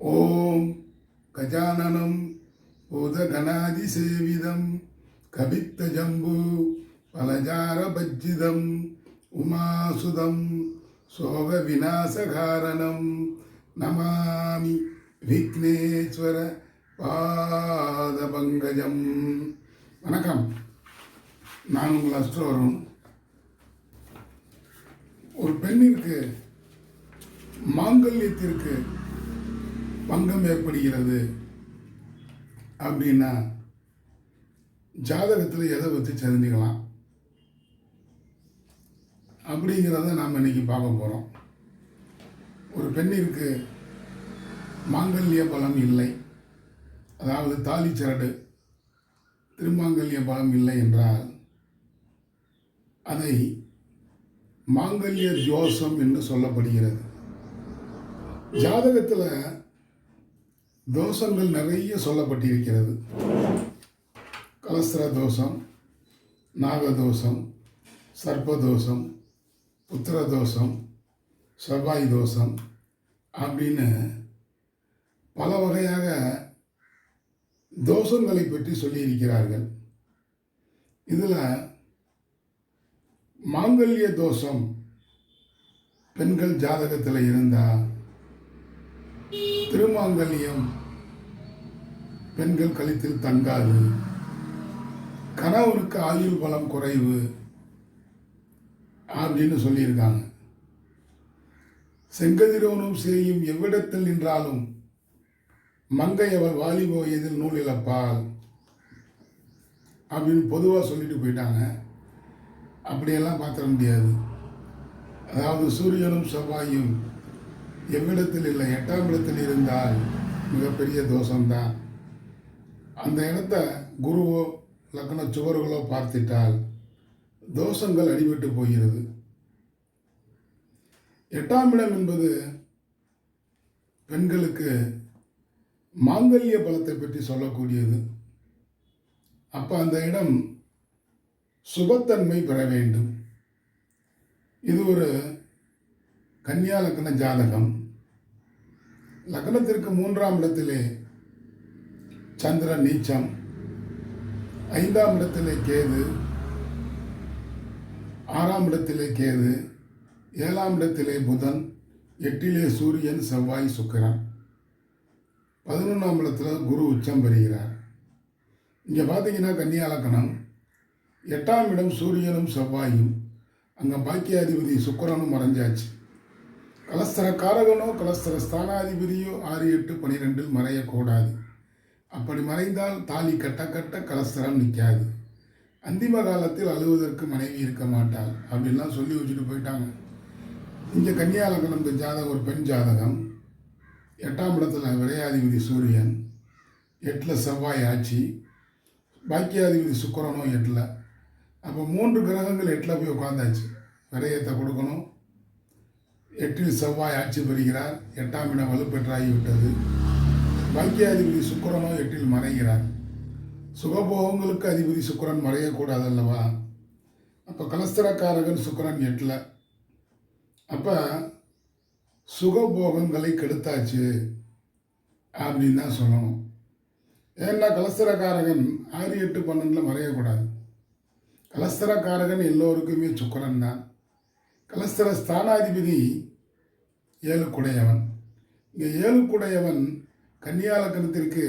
ஓம் கஜானனம் பூதகணாதிசேவிதம் கவித்த ஜம்பு பலஜாரபஜ்ஜிதம் உமாசுதம் சோக விநாசகாரணம் நமாமி விக்னேஸ்வர பாதபங்கஜம். வணக்கம். நான் உங்கள் அஸ்ட்ரோரும் ஒரு பெண்ணிற்கு மாங்கல்யத்திற்கு பங்கம் ஏற்படுகிறது அப்படின்னா ஜாதகத்தில் எதை வச்சு தெரிஞ்சுக்கலாம்? அப்படிங்கிறத நாம் இன்னைக்கு பார்க்க போகிறோம் ஒரு பெண்ணிற்கு மாங்கல்ய பலம் இல்லை. அதாவது தாலி சரடு திருமாங்கல்ய பலம் இல்லை என்றால் அதை மாங்கல்ய ஜோசம் என்று சொல்லப்படுகிறது. ஜாதகத்தில் தோஷங்கள் நிறைய சொல்லப்பட்டிருக்கிறது. கலஸ்திர தோஷம் நாகதோஷம் சர்ப்பதோஷம் புத்திர தோஷம் செவ்வாய் தோஷம் அப்படின்னு பல வகையாக தோஷங்களை பற்றி சொல்லியிருக்கிறார்கள். இதில் மாங்கல்ய தோஷம் பெண்கள் ஜாதகத்தில் இருந்தால் திருமாங்கல்யம் பெண்கள் கழுத்தில் தங்காது. கணவனுக்கு ஆயுள் பலம் குறைவு. அப்படின்னு சொல்லியிருக்காங்க. செங்கதிரோனும் செய்யும் எவ்விடத்தில் நின்றாலும் மங்கை அவள் வாலிப வயதில் நூல் இழப்பாள். அப்படின்னு பொதுவாக சொல்லிட்டு போயிட்டாங்க. அப்படியெல்லாம் பார்த்துட முடியாது. அதாவது சூரியனும் செவ்வாயும் எவ்விடத்தில் இல்லை எட்டாம் இடத்தில் இருந்தால் மிகப்பெரிய தோஷம்தான். அந்த இடத்த குருவோ லக்ன சுவர்களோ பார்த்திட்டால் தோஷங்கள் அடிபட்டு போகிறது. எட்டாம் இடம் என்பது பெண்களுக்கு மாங்கல்ய பலத்தை பற்றி சொல்லக்கூடியது. அப்போ அந்த இடம் சுபத்தன்மை பெற வேண்டும். இது ஒரு கன்னியா லக்ன ஜாதகம். லக்னத்திற்கு மூன்றாம் இடத்திலே சந்திர நீச்சம். ஐந்தாம் இடத்திலே கேது. ஆறாம் இடத்திலே கேது. ஏழாம் இடத்திலே புதன். எட்டிலே சூரியன் செவ்வாய் சுக்கரன். பதினொன்றாம் இடத்துல குரு உச்சம் பெறுகிறார். இங்கே பார்த்தீங்கன்னா கன்னியாலக்கணம். எட்டாம் இடம் சூரியனும் செவ்வாயும். அங்கே பாக்கியாதிபதி சுக்கரனும் மறைஞ்சாச்சு. கலஸ்தர காரகனோ கலஸ்தர ஸ்தானாதிபதியோ ஆறு எட்டு பனிரெண்டில் மறையக்கூடாது. அப்படி மறைந்தால் தாலி கட்ட கட்ட கலஸ்தரம் நிற்காது. அந்திம காலத்தில் அழுவதற்கு மனைவி இருக்க மாட்டாள். அப்படின்லாம் சொல்லி வச்சுட்டு போயிட்டாங்க. இங்கே கன்னியாலக்கணம் ஜாதகம் ஒரு பெண் ஜாதகம். எட்டாம் இடத்துல விரையாதிபதி சூரியன். எட்டில் செவ்வாய் ஆட்சி. பாக்கியாதிபதி சுக்கரனும் எட்டில். அப்போ மூன்று கிரகங்கள் எட்டில் போய் உட்காந்தாச்சு விரயத்தை கொடுக்கணும். எட்டில் செவ்வாய் ஆட்சி பெறுகிறார். எட்டாம் இடம் வலுப்பெற்றாகிவிட்டது. பாக்கியாதிபதி சுக்கரனோ எட்டில் மறைகிறார். சுகபோகங்களுக்கு அதிபதி சுக்கிரன் மறையக்கூடாது அல்லவா அப்போ கலஸ்தரக்காரகன் சுக்கிரன் எட்டில். அப்போ சுகபோகங்களை கெடுத்தாச்சு அப்படின்னு தான் சொல்லணும். ஏன்னா கலஸ்தரக்காரகன் ஆறு எட்டு பன்னெண்டில் மறையக்கூடாது. கலஸ்தரக்காரகன் எல்லோருக்குமே சுக்கரன் தான். கலஸ்தர ஸ்தானாதிபதி ஏழுக்குடையவன். இங்கே ஏழுக்குடையவன் கன்னியாலக்கணத்திற்கு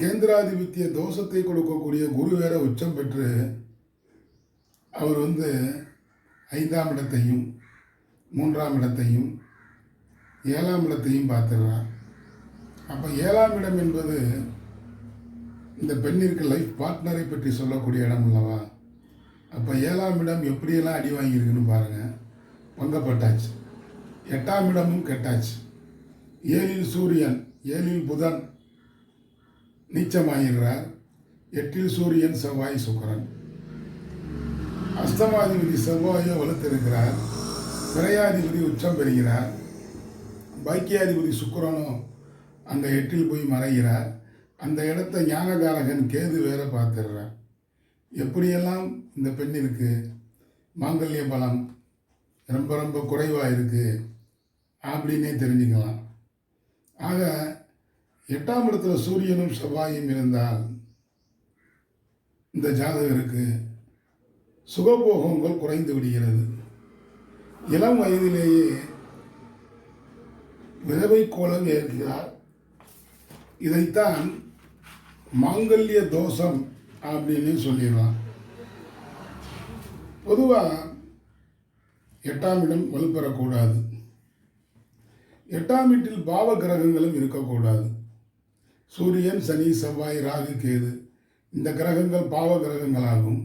கேந்திராதிபத்திய தோஷத்தை கொடுக்கக்கூடிய குரு வேற உச்சம் பெற்று அவர் வந்து ஐந்தாம் இடத்தையும் மூன்றாம் இடத்தையும் ஏழாம் இடத்தையும் பார்த்துடுறார். அப்போ ஏழாம் இடம் என்பது இந்த பெண்ணிற்கு லைஃப் பார்ட்னரை பற்றி சொல்லக்கூடிய இடம் அல்லவா? அப்போ ஏழாம் இடம் எப்படியெல்லாம் அடி வாங்கியிருக்குன்னு பாருங்கள் பங்கப்பட்டாச்சு. எட்டாம் இடமும் கெட்டாச்சு. ஏழில் சூரியன் ஏழில் புதன் நீச்சமாகிறார் எட்டில் சூரியன் செவ்வாய் சுக்கரன். அஸ்தமாதிபதி செவ்வாயை வலுத்திருக்கிறார். விரையாதிபதி உச்சம் பெறுகிறார். பாக்கியாதிபதி சுக்கரனும் அந்த எட்டில் போய் மறைகிறார். அந்த இடத்த ஞானகாரகன் கேது வேற பார்த்துடுறார். எப்படியெல்லாம் இந்த பெண்ணிற்கு மாங்கல்ய பலம் ரொம்ப ரொம்ப குறைவாக இருக்குது அப்படின்னே தெரிஞ்சுக்கலாம். ஆக எட்டாம் இடத்துல சூரியனும் செவ்வாயும் இருந்தால் இந்த ஜாதகருக்கு சுகபோகங்கள் குறைந்து விடுகிறது. இளம் வயதிலேயே விதவை கோலம் ஏற்கிறார். இதைத்தான் மாங்கல்ய தோஷம் அப்படின்னு சொல்லிடலாம். பொதுவாக எட்டாம் இடம் வலுப்பெறக்கூடாது. எட்டாம் வீட்டில் பாவ கிரகங்களும் இருக்கக்கூடாது. சூரியன் சனி செவ்வாய் ராகு கேது இந்த கிரகங்கள் பாவ கிரகங்களாகும்.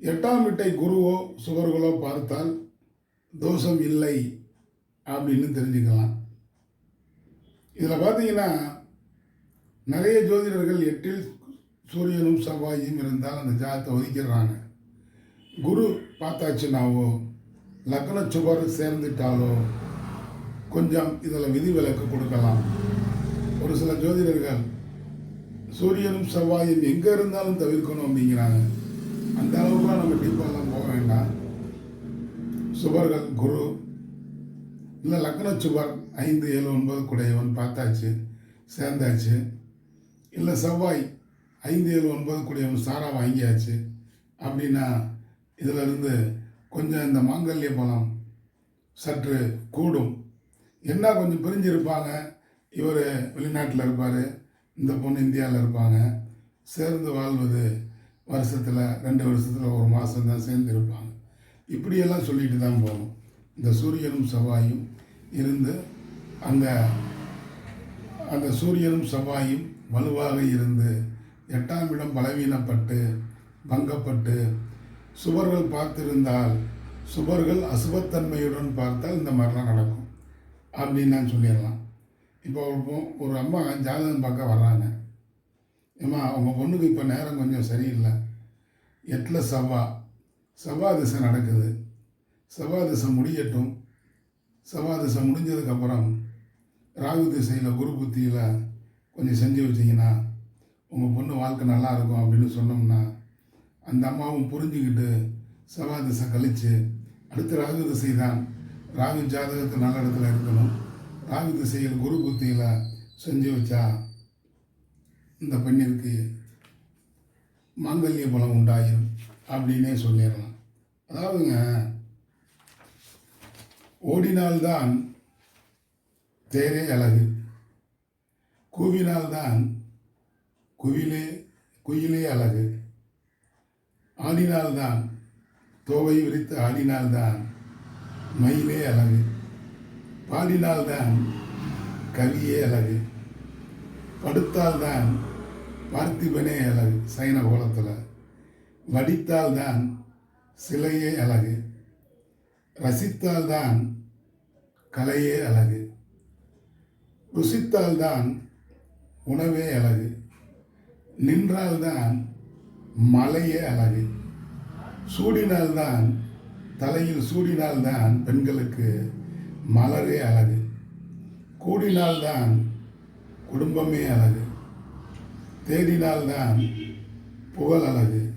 எட்டாம் வீட்டை குருவோ சுவர்களோ பார்த்தால் தோஷம் இல்லை அப்படின்னு தெரிஞ்சுக்கலாம். இதில் பார்த்தீங்கன்னா நிறைய ஜோதிடர்கள் எட்டில் சூரியனும் செவ்வாயும் இருந்தால் அந்த ஜாதத்தை ஒதுக்கிடுறாங்க. குரு பார்த்தாச்சுனாவோ லக்ன சுவர் சேர்ந்துட்டாலோ கொஞ்சம் இதில் விதிவிலக்கு கொடுக்கலாம். ஒரு சில ஜோதிடர்கள் சூரியனும் செவ்வாயும் எங்கே இருந்தாலும் தவிர்க்கணும் அப்படிங்கிறாங்க. அந்த அளவுக்குலாம் நம்ம டீப்பாலாம் போக வேண்டாம். சுபர்கள் குரு இல்லை லக்ன சுபர் ஐந்து ஏழு ஒன்பது குடையவன் பார்த்தாச்சு சேர்ந்தாச்சு. இல்லை செவ்வாய் ஐந்து ஏழு ஒன்பது குடையவன் சாரா வாங்கியாச்சு. அப்படின்னா இதில் இருந்து கொஞ்சம் இந்த மாங்கல்ய பலம் சற்று கூடும். என்ன கொஞ்சம் பிரிஞ்சிருப்பாங்க? இவர் வெளிநாட்டில் இருப்பார் இந்த பொண்ணு இந்தியாவில் இருப்பாங்க. சேர்ந்து வாழ்வது வருஷத்தில் ரெண்டு வருஷத்தில் ஒரு மாதம் தான் சேர்ந்து இருப்பாங்க இப்படியெல்லாம் சொல்லிட்டு தான் போகணும். இந்த சூரியனும் செவ்வாயும் இருந்து அங்கே அந்த சூரியனும் செவ்வாயும் வலுவாக இருந்து எட்டாம் இடம் பலவீனப்பட்டு பங்கப்பட்டு சுவர்கள் பார்த்திருந்தால் சுவர்கள் அசுபத்தன்மையுடன் பார்த்தால் இந்த மாதிரிலாம் நடக்கும். அப்படின்னு நான் சொல்லிடலாம். இப்போ ஒரு ஒரு அம்மா ஜாதகம் பார்க்க வர்றாங்க. ஏம்மா உங்கள் பொண்ணுக்கு இப்போ நேரம் கொஞ்சம் சரியில்லை. எட்டில் செவ்வா. செவ்வா திசை நடக்குது. செவ்வா திசை முடியட்டும். செவ்வா திசை முடிஞ்சதுக்கப்புறம் ராகு திசையில் குரு புத்தியில் கொஞ்சம் செஞ்சு வச்சிங்கன்னா உங்கள் பொண்ணு வாழ்க்கை நல்லா இருக்கும் அப்படின்னு சொன்னோம்னா அந்த அம்மாவும் புரிஞ்சுக்கிட்டு செவ்வாய் திசை கழித்து அடுத்த ராகு திசை தான் ராகு ஜாதகத்தை நல்ல இடத்துல இருக்கணும். ராகு திசையில் குரு புத்தியில் செஞ்சு வச்சா இந்த பெண்ணிற்கு மாங்கல்ய பலம் உண்டாயிரும் அப்படின்னே சொல்லிடலாம். அதாவதுங்க ஓடினால்தான் தேரே அழகு. கூவினால்தான் குவிலே குயிலே அழகு. ஆடினால்தான் தோவை விரித்து ஆடினால்தான் மயிலே அழகு. பாடினால்தான் கவியே அழகு. படுத்தால்தான் பார்த்திபனே அழகு சைன கோலத்தில். வடித்தால்தான் சிலையே அழகு. ரசித்தால்தான் கலையே அழகு. ருசித்தால்தான் உணவே அழகு. நின்றால்தான் மலையே அழகு. சூடினால்தான் தலையில் சூடினால்தான் பெண்களுக்கு மலரே அழகு. கூடினால்தான் குடும்பமே அழகு. தேடினால்தான் புகழ் அழகு.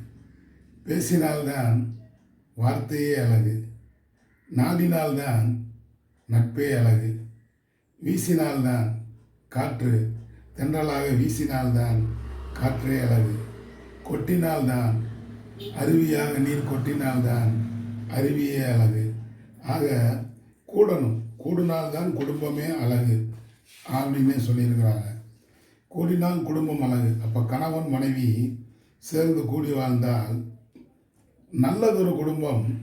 பேசினால்தான் வார்த்தையே அழகு. நாடினால்தான் நட்பே அழகு. வீசினால்தான் காற்று. தென்றலாக வீசினால்தான் காற்றே அழகு. கொட்டினால்தான் அருவியாக நீர் கொட்டினால்தான் அருவியே அழகு. ஆக கூடணும். கூடினால்தான் குடும்பமே அழகு அப்படின்னு சொல்லியிருக்கிறாங்க. கூடினால் குடும்பம் அழகு. அப்போ கணவன் மனைவி சேர்ந்து கூடி வாழ்ந்தால் நல்லதொரு குடும்பம்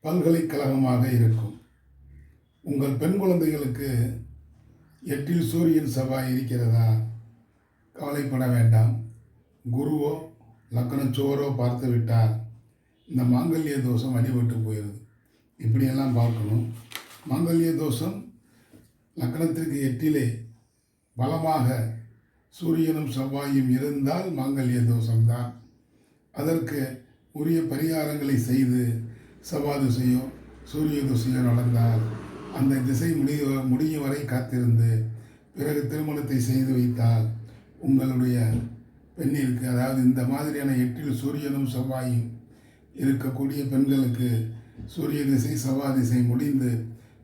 பல்கலைக்கழகமாக இருக்கும். உங்கள் பெண் குழந்தைகளுக்கு எட்டில் சூரியன் செவ்வாய் இருக்கிறதா? கவலைப்பட வேண்டாம். குருவோ லக்னச்சோரோ பார்த்து விட்டார் இந்த மாங்கல்ய தோஷம் அடிபட்டு போயிடுது இப்படியெல்லாம் பார்க்கணும். மாங்கல்ய தோஷம் லக்கணத்திற்கு எட்டிலே பலமாக சூரியனும் செவ்வாயும் இருந்தால் மாங்கல்ய தோஷம்தான். அதற்கு உரிய பரிகாரங்களை செய்து செவ்வாய் திசையோ சூரிய திசையோ நடந்தால் அந்த திசை முடிய முடியும் வரை காத்திருந்து பிறகு திருமணத்தை செய்து வைத்தால் உங்களுடைய பெண்ணிற்கு அதாவது இந்த மாதிரியான எட்டில் சூரியனும் செவ்வாயும் இருக்கக்கூடிய பெண்களுக்கு சூரிய திசை செவ்வாய் திசை முடிந்து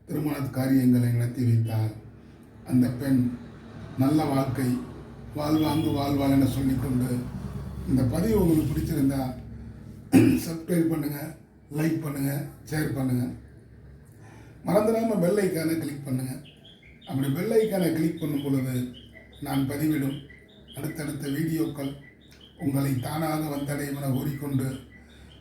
திருமண காரியங்களை நடத்தி வைத்தால் அந்த பெண் நல்ல வாழ்க்கை வாழ்வாங்கு வாழ்வாள் என சொல்லிக்கொண்டு இந்த பதிவு உங்களுக்கு பிடிச்சிருந்தா சப்ஸ்கிரைப் பண்ணுங்கள் லைக் பண்ணுங்கள் ஷேர் பண்ணுங்கள் மறந்துடாமல் பெல் ஐக்கானை கிளிக் பண்ணுங்கள் அப்படி பெல் ஐக்கானை கிளிக் பண்ணும் பொழுது நான் பதிவிடும். அடுத்தடுத்த வீடியோக்கள் உங்களை தானாக வந்தடையும் என கூறிக்கொண்டு